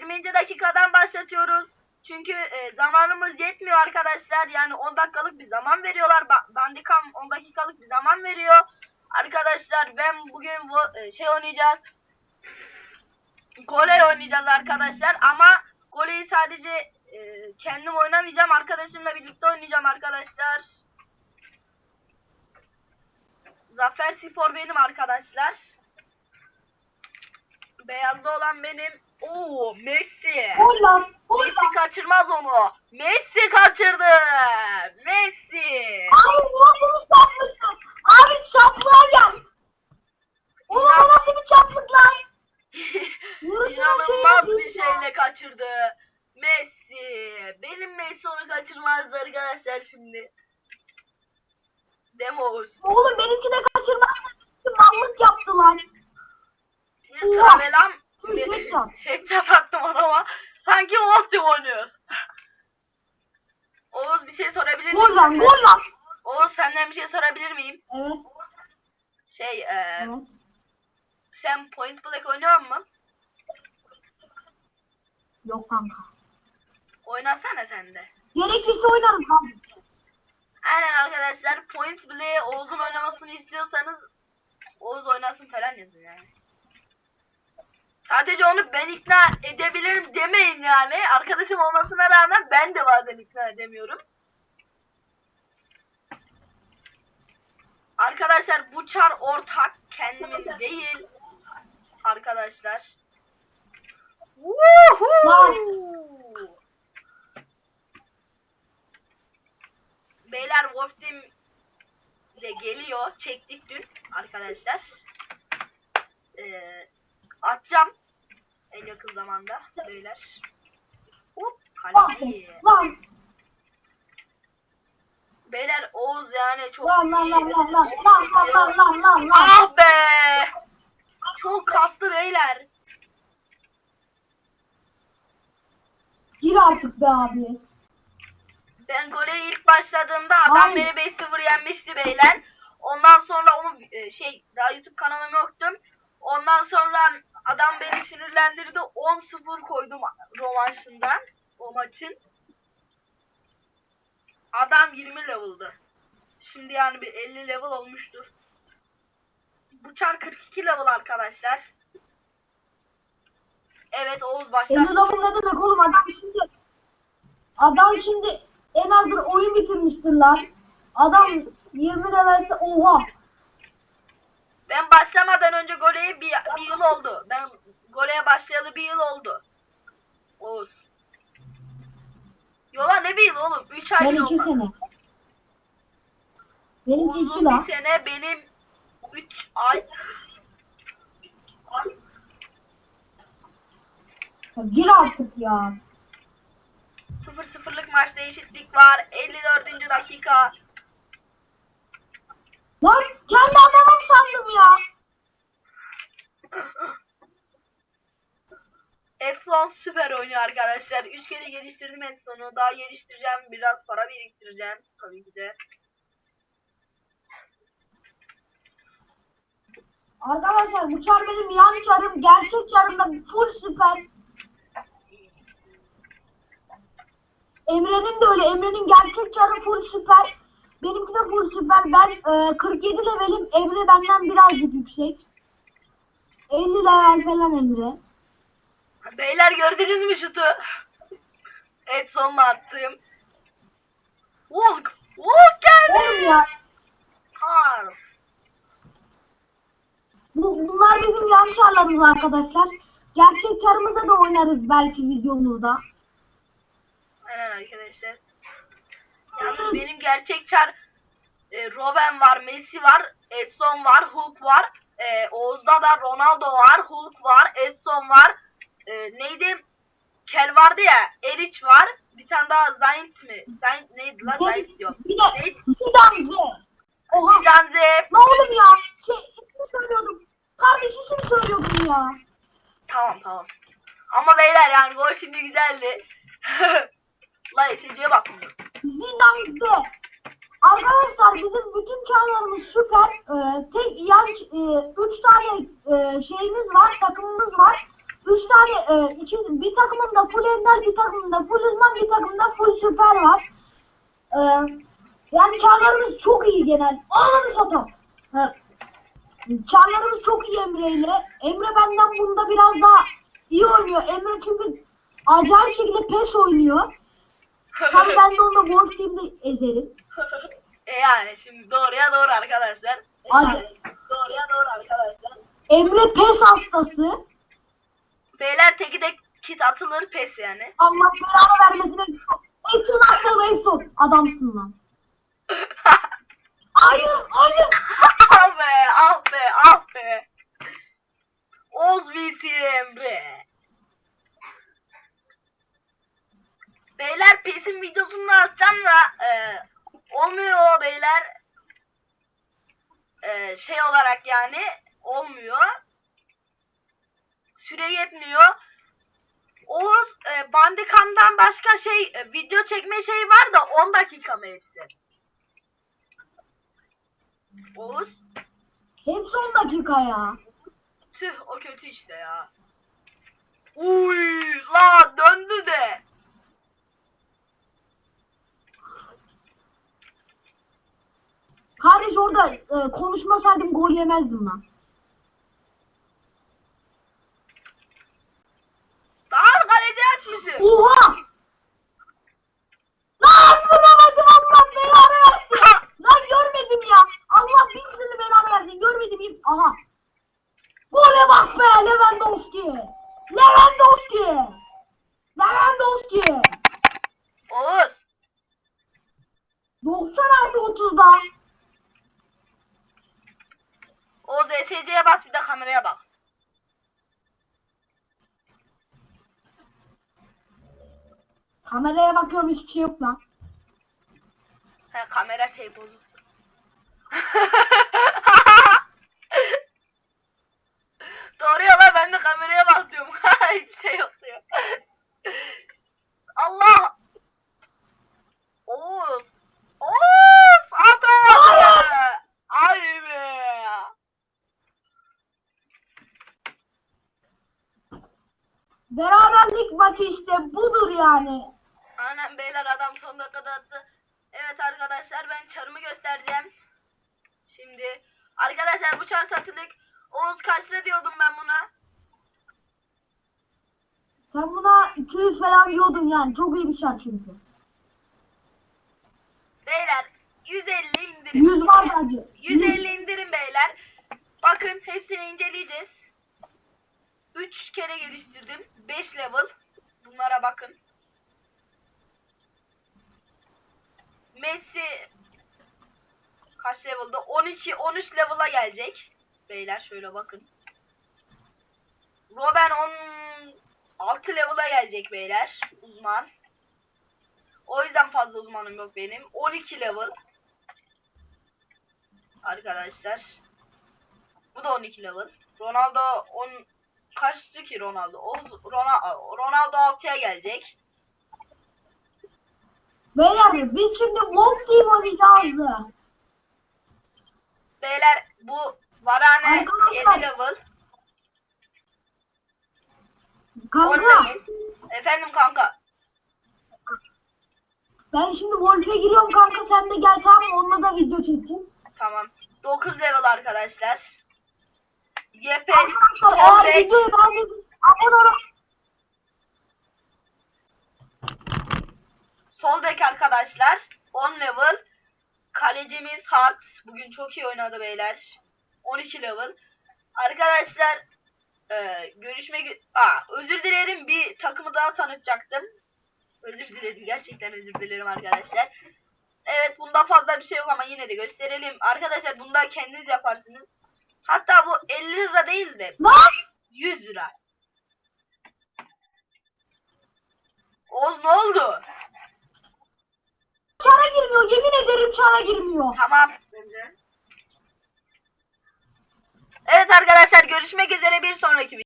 20. dakikadan başlatıyoruz. Çünkü e, zamanımız yetmiyor arkadaşlar. Yani 10 dakikalık bir zaman veriyorlar. Ba- Bandicam 10 dakikalık bir zaman veriyor. Arkadaşlar ben bugün bu e, şey oynayacağız. Goley oynayacağız arkadaşlar ama Goley'i sadece e, kendim oynamayacağım. Arkadaşımla birlikte oynayacağım arkadaşlar. Zafer Spor benim arkadaşlar. Beyazda olan benim. Oo Messi. Gol lan. Messi lan. kaçırmaz onu. Messi kaçırdı. Messi. Abi nasıl bir çaplık? Abi çaplığa gel. Oğlum bu nasıl bir çaplık lan? Vuruşuna İnanılmaz şey bir şeyle kaçırdı. Messi. Benim Messi onu kaçırmazdı arkadaşlar şimdi. Demos. Oğlum benimki de kaçırma. Mallık yaptı lan. Bir Oha. kameram. Tüh, headshot. Headshot attım adama. Sanki Ultim oynuyoruz. Oğuz bir şey sorabilir miyim? Gol lan gol lan. Oğuz senden bir şey sorabilir miyim? Evet. Şey, e, Evet. sen Point Blank oynuyor musun? Yok kanka. Oynasana sen de. Gerekirse oynarız lan. Aynen arkadaşlar Point Black'e Oğuz'un oynamasını istiyorsanız Oğuz oynasın falan yazın yani. Sadece onu ben ikna edebilirim demeyin yani. Arkadaşım olmasına rağmen ben de bazen ikna edemiyorum. Arkadaşlar bu çar ortak kendimin değil. Arkadaşlar. Woohoo! Beyler Wolf Team de geliyor. Çektik dün arkadaşlar. Ee, atacağım en yakın zamanda beyler. Hop kaleci. Lan Beyler Oğuz yani çok lan lan iyi. lan lan lan lan lan lan lan lan lan. Ah be! Çok kastı beyler. Gir artık be abi. Ben gole ilk başladığımda adam Ay. beni 5-0 yenmişti beyler. Ondan sonra onu e, şey daha YouTube kanalım yoktu. Ondan sonra adam beni sinirlendirdi. 10-0 koydum rövanşından o maçın. Adam 20 level'dı. Şimdi yani bir 50 level olmuştur. Bu çar 42 level arkadaşlar. Evet Oğuz başlar. 50 level ne demek oğlum adam şimdi adam şimdi en az bir oyun bitirmiştir lan. Adam 20 levelse oha. Ben başlamadan önce goleye bir, bir yıl oldu. Ben goleye başlayalı bir yıl oldu. Oğuz. Yola ne bir yıl oğlum? 3 ay Ben bile 2 olmadı. sene. Benimki 2 Oğuz'un lan. bir sene benim 3 ay. Ya Gir artık ya. 0-0'lık maçta eşitlik var. 54. dakika. Lan kendi sandım ya. Edson süper oynuyor arkadaşlar. 3 kere geliştirdim Edson'u. Daha geliştireceğim. Biraz para biriktireceğim. Tabii ki de. Arkadaşlar bu çar benim yan çarım. Gerçek çarım da full süper. Emre'nin de öyle. Emre'nin gerçek çarı full süper. Benimki de full süper. Ben e, 47 levelim. Emre benden birazcık yüksek. 50 level falan Emre. Beyler gördünüz mü şutu? Edson'la attım. Walk. Walk geldi. ya. Harf. Bu, bunlar bizim yan çarlarımız arkadaşlar. Gerçek çarımıza da oynarız belki videomuzda. Aynen arkadaşlar. Yalnız benim gerçek çar e, Robben var, Messi var, Edson var, Hulk var. E, Oğuz'da da Ronaldo var, Hulk var, Edson var. E, neydi? Kel vardı ya, Eric var. Bir tane daha Zaint mi? Zaint neydi lan? Zaint diyor. Bir de Zidane Z. Oha. Zanze. Ne oğlum ya? Şey ismini söylüyordum. Kardeş ismini söylüyordum ya. Tamam tamam. Ama beyler yani gol şimdi güzeldi. La SC'ye basmıyor. Zidane. Arkadaşlar bizim bütün çağlarımız süper. Ee, tek yan e, üç tane e, şeyimiz var, takımımız var. Üç tane e, iki, bir takımında full ender, bir takımında full uzman, bir takımda full süper var. E, yani çarlarımız çok iyi genel. Ananı satayım. Ha. Çarlarımız çok iyi Emre ile. Emre benden bunda biraz daha iyi oynuyor. Emre çünkü acayip şekilde pes oynuyor. Tabii ben de onu Wolf Team'de ezerim. E yani şimdi doğruya doğru arkadaşlar. E Hadi. doğruya doğru arkadaşlar. Emre pes hastası. Beyler teki de kit atılır pes yani. Allah belanı vermesine. Esin atmalı Esin. Adamsın lan. Hayır, hayır. ah be ah be ah be. Oz vs Emre. Beyler PES'in da e, olmuyor beyler. E, şey olarak yani olmuyor. Süre yetmiyor. Oğuz e, Bandicam'dan başka şey e, video çekme şey var da 10 dakika mı hepsi? Oğuz Hepsi 10 dakika ya. Tüh o kötü işte ya. Uy la döndü de. Kardeş orada e, konuşmasaydım gol yemezdim lan. Daha kaleci açmışım. Oha! Lan vuramadım Allah belanı versin. Lan görmedim ya. Allah bin türlü belanı versin. Görmedim. Aha. Gole bak be Lewandowski. Lewandowski. Lewandowski. Oğuz 90 artı 30'da. Oğuz ESC'ye bas bir de kameraya bak. Kameraya bakıyorum hiçbir şey yok lan. He kamera şey bozuk. Doğru ya lan ben de kameraya bak diyorum. Hiç şey yok diyor. Allah! Oğuz! Oğuz! Atamadı! Ay be! Beraberlik maçı işte budur yani. Aynen beyler adam son dakikada attı. Evet arkadaşlar ben çarımı göstereceğim. Şimdi arkadaşlar bu çar satılık. Oğuz kaç lira diyordum ben buna? Sen buna 200 falan diyordun yani. Çok iyi bir şey çünkü. Beyler 150 indirim. 100 var bence. 150 indirim beyler. Bakın hepsini inceleyeceğiz. 3 kere geliştirdim. 5 level. Bunlara bakın. Messi kaç level'da? 12 13 level'a gelecek. Beyler şöyle bakın. Robben 16 level'a gelecek beyler. Uzman. O yüzden fazla uzmanım yok benim. 12 level. Arkadaşlar. Bu da 12 level. Ronaldo 10 kaçtı ki Ronaldo? O Ronaldo, Ronaldo 6'ya gelecek. Beyler biz şimdi Wolf Team oynayacağız. Beyler bu Varane Arkadaşlar. 7 level. 10 Kanka. Efendim kanka. ben şimdi Wolf'e giriyorum kanka sen de gel tamam? Onunla da video çekeceğiz. Tamam. 9 level arkadaşlar. Yepes, Arkadaşlar eğer videoyu beğendiyseniz abone olun. Sol bek arkadaşlar. 10 level. Kalecimiz Hart. Bugün çok iyi oynadı beyler. 12 level. Arkadaşlar e, görüşmek... Aa, özür dilerim bir takımı daha tanıtacaktım. Özür dilerim. Gerçekten özür dilerim arkadaşlar. Evet bunda fazla bir şey yok ama yine de gösterelim. Arkadaşlar bunda kendiniz yaparsınız. Hatta bu 50 lira değil de Lan! 100 lira. Oğuz ne oldu? Çara girmiyor yemin ederim çara girmiyor. Tamam. Evet arkadaşlar görüşmek üzere bir sonraki